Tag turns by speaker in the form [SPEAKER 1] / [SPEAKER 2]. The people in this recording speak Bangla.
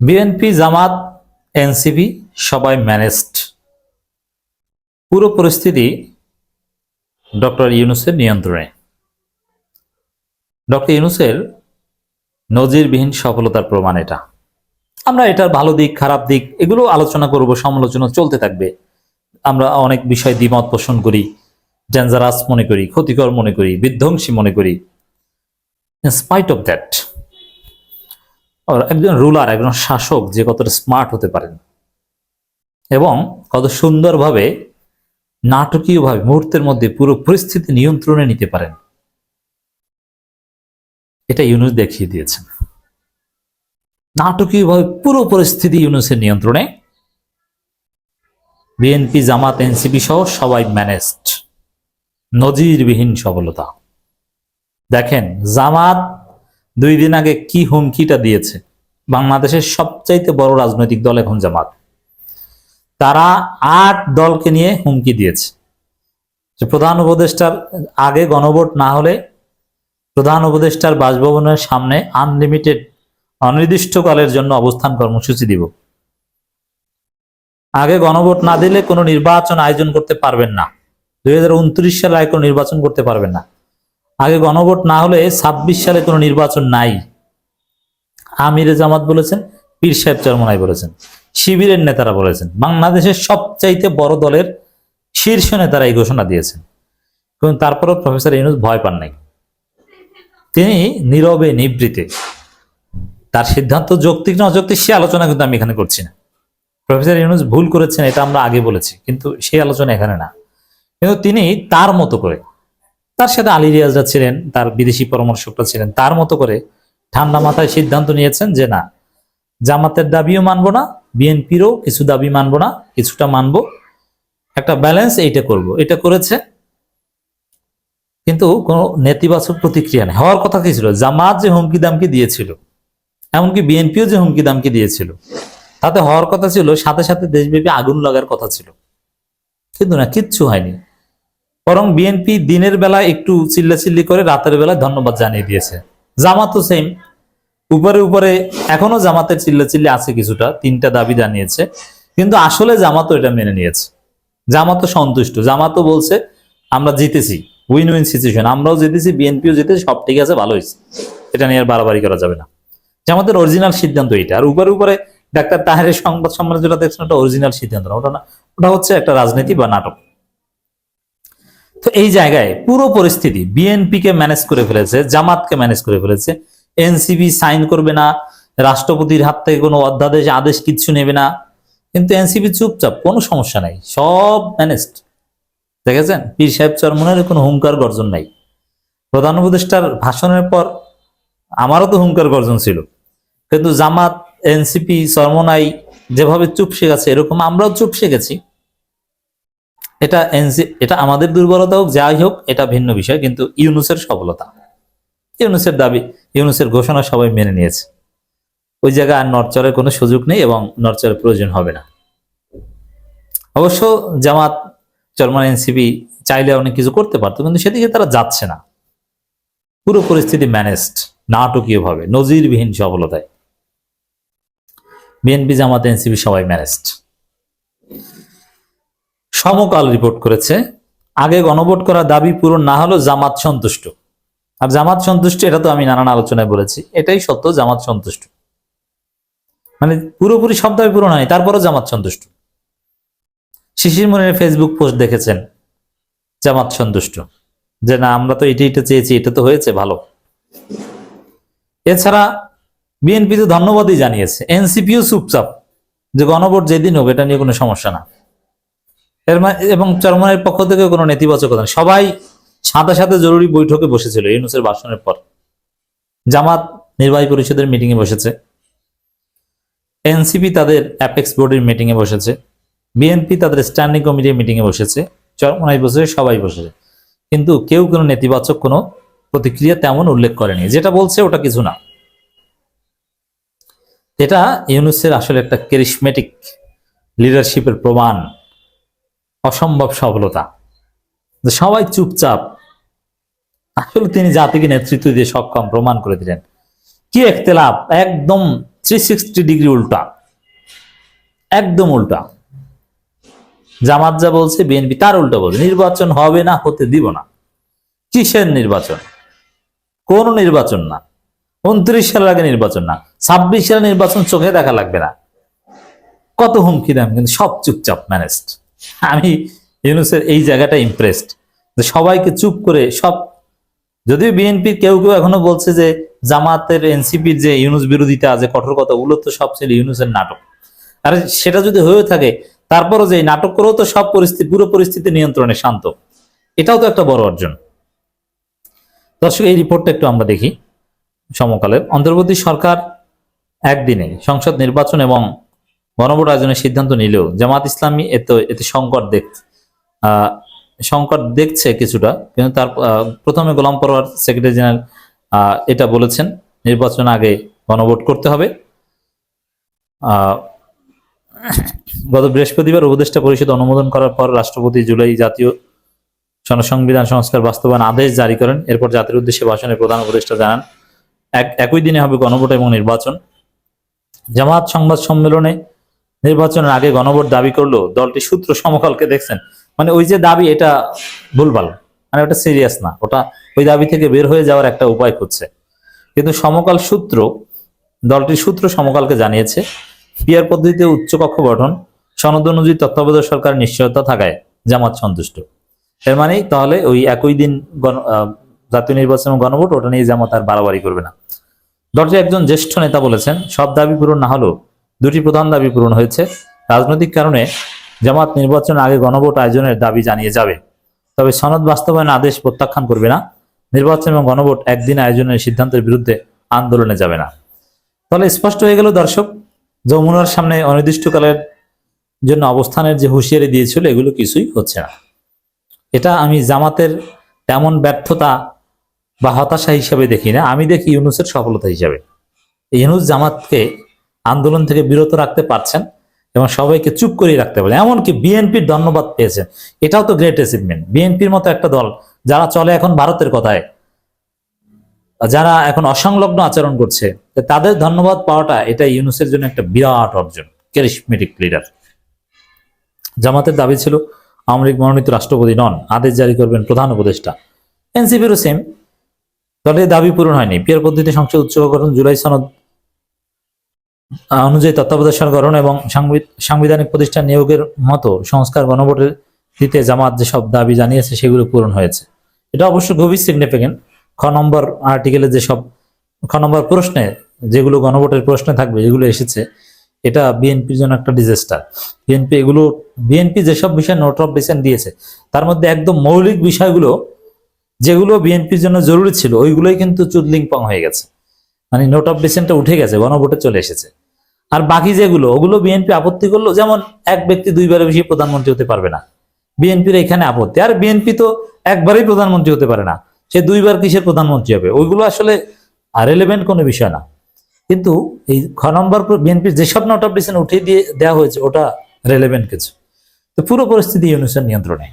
[SPEAKER 1] বিএনপি, জামাত, এনসিপি সবাই ম্যানেজড। পুরো পরিস্থিতি ডক্টর ইউনুসের নিয়ন্ত্রণে। ডক্টর ইউনুসের নজিরবিহীন সফলতার প্রমাণ এটা। আমরা এটার ভালো দিক, খারাপ দিক, এগুলো আলোচনা করব, সমালোচনা চলতে থাকবে। আমরা অনেক বিষয় দ্বিমত পোষণ করি ডেঞ্জারাস মনে করি, ক্ষতিকর মনে করি, বিধ্বংসী মনে করি। ইন স্পাইট অফ দ্যাট একজন রুলার, একজন শাসক যে কতটা স্মার্ট হতে পারেন। এবং কত সুন্দরভাবে নাটকীয়ভাবে মুহূর্তের মধ্যে পুরো পরিস্থিতি নিয়ন্ত্রণে নিতে পারেন। এটা ইউনুস দেখিয়ে দিয়েছেন। নাটকীয়ভাবে পুরো পরিস্থিতি ইউনুসের নিয়ন্ত্রণে। বিএনপি, জামাত, এনসিপি সহ সবাই ম্যানেজড নজিরবিহীন সফলতা। দেখেন, জামাত দুই দিন আগে কি হুমকিটা দিয়েছে? বাংলাদেশের সবচাইতে বড় রাজনৈতিক দল এখন জামাত। তারা আট দলকে নিয়ে হুমকি দিয়েছে। যে প্রধান উপদেষ্টার আগে গণভোট না হলে প্রধান উপদেষ্টার বাসভবনের সামনে আনলিমিটেড, অনির্দিষ্টকালের জন্য অবস্থান কর্মসূচি দিব। আগে গণভোট না দিলে কোনো নির্বাচন আয়োজন করতে পারবেন না। দুই হাজার উনত্রিশ সালে আগে কোনো নির্বাচন করতে পারবেন না। আগে গণভোট না হলে ছাব্বিশ সালে কোনো নির্বাচন নাই। আমিরে জামাত বলেছেন, পীর সাহেব চরমনাই বলেছেন, শিবিরের নেতারা বলেছেন, বাংলাদেশের সবচাইতে বড় দলের শীর্ষ নেতারা এই ঘোষণা দিয়েছেন। কিন্তু তারপরেও প্রফেসর ইউনুস ভয় পান নাই। তিনি নীরবে, নিবৃতে, তার সিদ্ধান্ত যৌক্তিক না অযৌক্তিক সে আলোচনা কিন্তু আমি এখানে করছি না। প্রফেসর ইউনুস ভুল করেছেন, এটা আমরা আগে বলেছি, কিন্তু সেই আলোচনা এখানে না। কিন্তু তিনি তার মতো করে, তার সাথে আলী রিয়াজরা ছিলেন, তার বিদেশি পরামর্শকরা ছিলেন, তার মতো করে ঠান্ডা মাথায় সিদ্ধান্ত নিয়েছেন যে না, জামাতের দাবিও মানবো না, বিএনপিরও কিছু দাবি মানবো না, কিছুটা মানবো। একটা ব্যালেন্স এইটা করব। এটা করেছে, কিন্তু কোনো নেতিবাচক প্রতিক্রিয়া নেই। হওয়ার কথা কি ছিল? জামাত যে হুমকি দামকি দিয়েছিল, এমনকি বিএনপিও যে হুমকি দামকি দিয়েছিল, তাতে হওয়ার কথা ছিল, সাথে সাথে দেশব্যাপী আগুন লাগার কথা ছিল। কিন্তু না, কিচ্ছু হয়নি। বরং বিএনপি দিনের বেলা একটু চিল্লাচিল্লি করে রাতের বেলায় ধন্যবাদ জানিয়ে দিয়েছে। জামাতও সেম উপরে উপরে এখনও জামাতের চিল্লাচিল্লি আছে কিছুটা, তিনটা দাবি জানিয়েছে। কিন্তু আসলে জামাতও এটা মেনে নিয়েছে। জামাতও সন্তুষ্ট। জামাতও বলছে, আমরা জিতেছি। উইন উইন সিচুয়েশন আমরাও জিতেছি, বিএনপিও জিতেছি, সব ঠিক আছে, ভালো হয়েছে। এটা নিয়ে আর বাড়াবাড়ি করা যাবে না। জামাতের অরিজিনাল সিদ্ধান্ত এটা আর উপরে উপরে ডাক্তার তাহেরের সংবাদ সম্মেলন যেটা দেখছেন, ওটা অরিজিনাল সিদ্ধান্ত না। ওটা না, ওটা হচ্ছে একটা রাজনীতি বা নাটক। তো এই জায়গায় পুরো পরিস্থিতি বিএনপি কে ম্যানেজ করে ফেলেছে, জামাতকে ম্যানেজ করে ফেলেছে। এনসিবি সাইন করবে না, রাষ্ট্রপতির হাত থেকে কোনো অধ্যাদেশ, আদেশ কিচ্ছু নেবে না। কিন্তু এনসিবি চুপচাপ, কোনো সমস্যা নাই, সব ম্যানেজড। দেখেছেন? পীর সাহেব চরমনের কোনো হুঙ্কার গর্জন নাই। প্রধান উপদেষ্টার ভাষণের পর আমারও তো হুঙ্কার গর্জন ছিল। কিন্তু জামাত, এনসিপি, চরমনাই যেভাবে চুপ গেছে এরকম আমরাও চুপ গেছি এটা এনসি, এটা আমাদের দুর্বলতা হোক, যাই হোক, এটা ভিন্ন বিষয়, কিন্তু ইউনুসের সফলতা। ইউনুসের দাবি, ইউনুসের ঘোষণা সবাই মেনে নিয়েছে। ওই জায়গায় আর নরচরের কোনো সুযোগ নেই এবং নরচরের প্রয়োজন হবে না। অবশ্য জামাত চরমান এনসিপি চাইলে অনেক কিছু করতে পারতো, কিন্তু সেদিকে তারা যাচ্ছে না। পুরো পরিস্থিতি ম্যানেজড, নাটকীয়ভাবে, নজিরবিহীন সফলতায়। বিএনপি, জামাত, এনসিপি সবাই ম্যানেজড। সমকাল রিপোর্ট করেছে, আগে গণভোট করা দাবি পূরণ না হলেও জামাত সন্তুষ্ট। আর জামাত সন্তুষ্ট, এটা তো আমি নানান আলোচনায় বলেছি, এটাই সত্য, জামাত সন্তুষ্ট। মানে পুরোপুরি সব দাবি পূরণ হয়নি তারপরও জামাত সন্তুষ্ট। শিশির মনের ফেসবুক পোস্ট দেখেছেন, জামাত সন্তুষ্ট। যে না, আমরা তো এটা এটা চেয়েছি, এটা তো হয়েছে, ভালো। এছাড়া বিএনপি তো ধন্যবাদই জানিয়েছে, এনসিপিও চুপচাপ, যে গণভোট যেদিন হোক, এটা নিয়ে কোনো সমস্যা না। এর এবং চরমনের পক্ষ থেকে কোনো নেতিবাচকতা। সবাই সাথে সাথে জরুরি বৈঠকে বসেছিল ইউনুসের ভাষণের পর। জামাত নির্বাহী পরিষদের মিটিং এ বসেছে। এনসিপি তাদের অ্যাপেক্স বোর্ডের মিটিং এ বসেছে। বিএনপি তাদের স্ট্যান্ডিং কমিটির মিটিং এ বসেছে। চরমনাই বসেছে সবাই বসেছে। কিন্তু কেউ কোনো নেতিবাচক কোনো প্রতিক্রিয়া তেমন উল্লেখ করেনি। যেটা বলছে ওটা কিছু না। এটা ইউনুসের আসলে একটা ক্যারিসমেটিক লিডারশিপের প্রমাণ। অসম্ভব সফলতা। সবাই চুপচাপ। আসলে তিনি জাতিকে নেতৃত্ব দিয়ে সক্ষম প্রমাণ করে দিলেন। কি একতেলাপ? একদম থ্রি সিক্সটি ডিগ্রি উল্টা। একদম উল্টা। জামাত যা বলছে, বিএনপি তার উল্টা বলছে। নির্বাচন হবে না, হতে দিব না। কিসের নির্বাচন? কোন নির্বাচন না। উনত্রিশ সালের আগে নির্বাচন না। ছাব্বিশ সালের নির্বাচন চোখে দেখা লাগবে না। কত হুমকি দাম কিন্তু সব চুপচাপ ম্যানেজড আমি ইউনুসের এই জায়গাটা ইমপ্রেসড যে সবাইকে চুপ করে সব যদিও বিএনপির কেউ কেউ এখনও বলছে যে জামাতের এনসিপির যে ইউনুস বিরোধিতা আছে কঠোর কথা ওগুলো তো সব ছিল ইউনুসের নাটক। আর সেটা যদি হয়ে থাকে তারপরও যে নাটক করেও তো সব পরিস্থিতি পুরো পরিস্থিতি নিয়ন্ত্রণে শান্ত। এটাও তো একটা বড় অর্জন। দর্শক এই রিপোর্টটা একটু আমরা দেখি সমকালের। অন্তর্বর্তী সরকার একদিনে সংসদ নির্বাচন এবং গণভোট আয়োজনের সিদ্ধান্ত নিলেও জামাত ইসলামী এতে এতে সংকট দেখ আহ, সংকট দেখছে কিছুটা, কিন্তু তার প্রথমে গোলাম পরোয়ার সেক্রেটারি জেনারেল এটা বলেছেন, নির্বাচন আগে গণভোট করতে হবে। গত বৃহস্পতিবার উপদেষ্টা পরিষদ অনুমোদন করার পর রাষ্ট্রপতি জুলাই জাতীয় সংবিধান সংস্কার বাস্তবায়ন আদেশ জারি করেন। এরপর জাতির উদ্দেশ্যে ভাষণে প্রধান উপদেষ্টা জানান, এক, একই দিনে হবে গণভোট এবং নির্বাচন। জামাত সংবাদ সম্মেলনে নির্বাচনের আগে গণভোট দাবি করল দলটি সূত্র সমকালকে দেখছেন মানে ওই যে দাবি, এটা ভুলভাল। মানে ওটা সিরিয়াস না। ওটা ওই দাবি থেকে বের হয়ে যাওয়ার একটা উপায় খুঁজছে। কিন্তু সমকাল সূত্র, দলটির সূত্র সমকালকে জানিয়েছে পিয়ার পদ্ধতিতে উচ্চকক্ষ গঠন, সনদ অনুযায়ী তত্ত্বাবধায়ক সরকার নিশ্চয়তা থাকায় জামাত সন্তুষ্ট। এর মানে তাহলে ওই একই দিন জাতীয় নির্বাচন গণভোট, ওটা নিয়ে জামাত আর বাড়াবাড়ি করবে না। দলটির একজন জ্যেষ্ঠ নেতা বলেছেন, সব দাবি পূরণ না হলেও দুটি প্রধান দাবি পূরণ হয়েছে। রাজনৈতিক কারণে জামাত নির্বাচন আগে গণভোট আয়োজনের দাবি জানিয়ে যাবে। তবে সনদ বাস্তবায়ন আদেশ প্রত্যাখ্যান করবে না। নির্বাচন এবং গণভোট একদিন আয়োজনের সিদ্ধান্তের বিরুদ্ধে আন্দোলনে যাবে না। তাহলে স্পষ্ট হয়ে গেল দর্শক, যমুনার সামনে অনির্দিষ্টকালের জন্য অবস্থানের যে হুঁশিয়ারি দিয়েছিল, এগুলো কিছুই হচ্ছে না। এটা আমি জামাতের তেমন ব্যর্থতা বা হতাশা হিসাবে দেখি না। আমি দেখি ইউনুসের সফলতা হিসাবে। ইউনুস জামাতকে আন্দোলন থেকে বিরত রাখতে পারছেন। এবং সবাইকে চুপ করিয়ে রাখতে পারেন এমনকি বিএনপির ধন্যবাদ পেয়েছেন এটাও তো গ্রেট অ্যাচিভমেন্ট বিএনপির মতো একটা দল যারা চলে এখন ভারতের কথায়, যারা এখন অসংলগ্ন আচরণ করছে তাদের ধন্যবাদ পাওয়াটা এটা ইউনুসের জন্য একটা বিরাট অর্জন ক্যারিসমেটিক লিডার জামাতের দাবি ছিল, আওয়ামী লীগ মনোনীত রাষ্ট্রপতি নন, আদেশ জারি করবেন প্রধান উপদেষ্টা। এনসিপিরও সেম দলের দাবি পূরণ হয়নি। পিয়ার পদ্ধতিতে সংসদ গঠন জুলাই সনদ অনুযায়ী সরকার গঠন এবং সাংবি- সাংবিধানিক প্রতিষ্ঠান নিয়োগের মতো সংস্কার গণভোটের দিতে জামাত যেসব দাবি জানিয়েছে, সেগুলো পূরণ হয়েছে। এটা অবশ্য গভীর সিগনিফিকেন্ট খ নম্বর আর্টিকেলে যেসব, খ নম্বর প্রশ্নে যেগুলো গণভোটের প্রশ্নে থাকবে, এগুলো এসেছে। এটা বিএনপির জন্য একটা ডিজাস্টার বিএনপি এগুলো, বিএনপি যেসব বিষয়ে নোট অফ ডিসেন্ট দিয়েছে, তার মধ্যে একদম মৌলিক বিষয়গুলো, যেগুলো বিএনপির জন্য জরুরি ছিল, ওইগুলোই কিন্তু চুদলিং পং হয়ে গেছে। মানে নোট অফ ডিসেন্টটা উঠে গেছে, গণভোটে চলে এসেছে। আর বাকি যেগুলো, ওগুলো বিএনপি আপত্তি করল যেমন এক ব্যক্তি দুইবারের বেশি প্রধানমন্ত্রী হতে পারবে না। বিএনপির এখানে আপত্তি। আর বিএনপি তো একবারই প্রধানমন্ত্রী হতে পারে না। সে দুইবার কিসের প্রধানমন্ত্রী হবে? ওইগুলো আসলে রেলেভেন্ট কোনো বিষয় না। কিন্তু এই খ নম্বর বিএনপির যেসব নোট অফ ডিসেন্ট উঠিয়ে দিয়ে দেওয়া হয়েছে, ওটা রেলেভেন্ট কিছু। তো পুরো পরিস্থিতি ইউনুসের নিয়ন্ত্রণে।